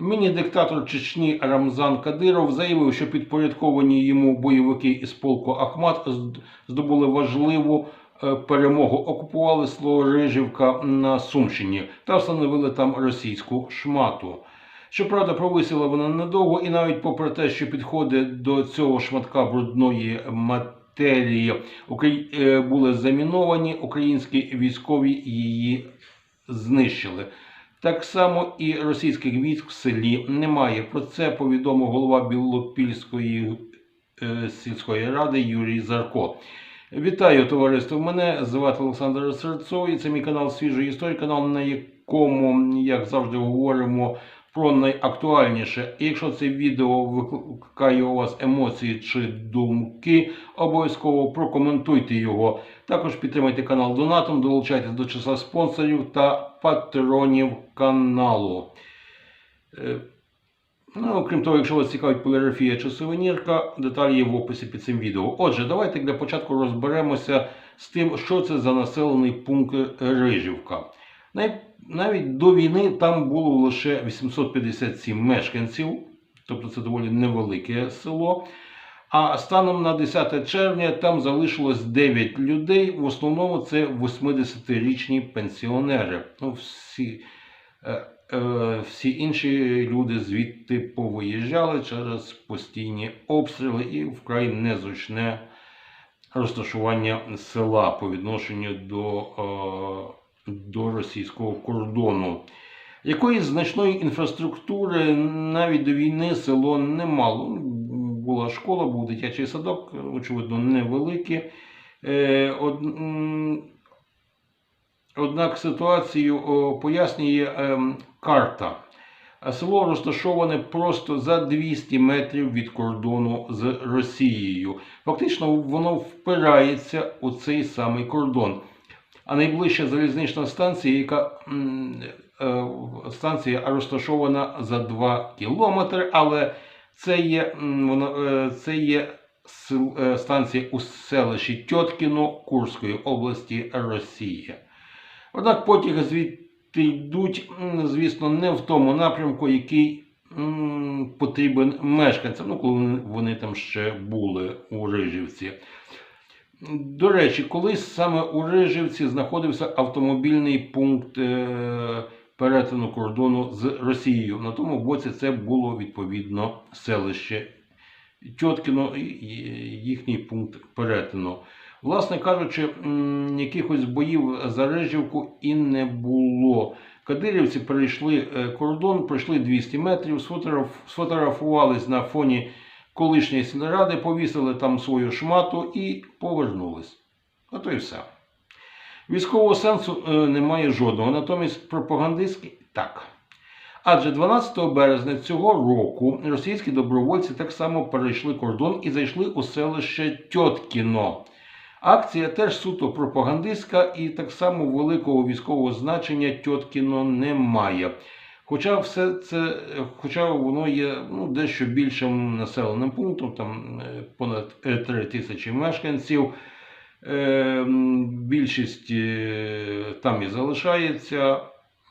Міні-диктатор Чечні Рамзан Кадиров заявив, що підпорядковані йому бойовики із полку Ахмат здобули важливу е, перемогу, окупували село Рижівка на Сумщині та встановили там російську шмату. Щоправда, провисіла вона недовго, і навіть попри те, що підходи до цього шматка брудної матерії е, були заміновані, українські військові її знищили. Так само і російських військ в селі немає. Про це повідомив голова Білопільської е, сільської ради Юрій Зарко. Вітаю товариство! Мене звати Олександр Серцов і це мій канал Свіжої історії, канал, на якому, як завжди, говоримо про найактуальніше. Якщо це відео викликає у вас емоції чи думки, обов'язково прокоментуйте його. Також підтримайте канал донатом, долучайтесь до числа спонсорів та патронів каналу. Е, Ну, крім того, якщо вас цікавить поліграфія чи сувенірка, деталі є в описі під цим відео. Отже, давайте для початку розберемося з тим, що це за населений пункт Рижівка. Навіть до війни там було лише 857 мешканців, тобто це доволі невелике село. А станом на 10 червня там залишилось 9 людей. В основному це 80-річні пенсіонери. Ну, всі, е, е, всі інші люди звідти повиїжджали через постійні обстріли і вкрай незручне розташування села по відношенню до, е, до російського кордону. Якоїсь значної інфраструктури навіть до війни село не мало. Ну, Була школа, був дитячий садок, очевидно, невеликий. Е, Однак ситуацію пояснює ем, карта. Село розташоване просто за 200 метрів від кордону з Росією. Фактично воно впирається у цей самий кордон. А найближча залізнична станція, яка е, станція розташована за 2 кілометри, але це є, е, це є е, станція у селищі Тьоткіно Курської області Росії. Однак потяги звідти йдуть, звісно, не в тому напрямку, який потрібен мешканцям, ну, коли вони там ще були у Рижівці. До речі, колись саме у Рижівці знаходився автомобільний пункт е, перетину кордону з Росією. На тому боці це було відповідно селище Тьоткіно їхній пункт перетину. Власне кажучи, якихось боїв за Рижівку і не було. Кадирівці перейшли е, кордон, пройшли 200 метрів, сфотографувались на фоні колишньої сільради, повісили там свою шмату і повернулись. Ото і все. Військового сенсу е, немає жодного, натомість пропагандистський так. Адже 12 березня цього року російські добровольці так само перейшли кордон і зайшли у селище Тьоткіно. Акція теж суто пропагандистська і так само великого військового значення Тьоткіно немає. Хоча все це, хоча воно є ну, дещо більшим населеним пунктом, там е, понад 3 тисячі мешканців. Е, Більшість е, там і залишається.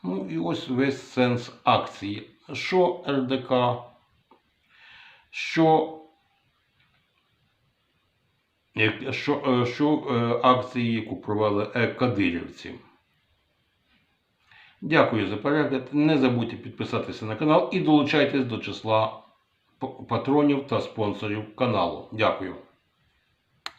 Ну і ось весь сенс акції. Що РДК, що, що, е, що е, акції, яку провели е, кадирівці. Дякую за перегляд. Не забудьте підписатися на канал і долучайтесь до числа патронів та спонсорів каналу. Дякую.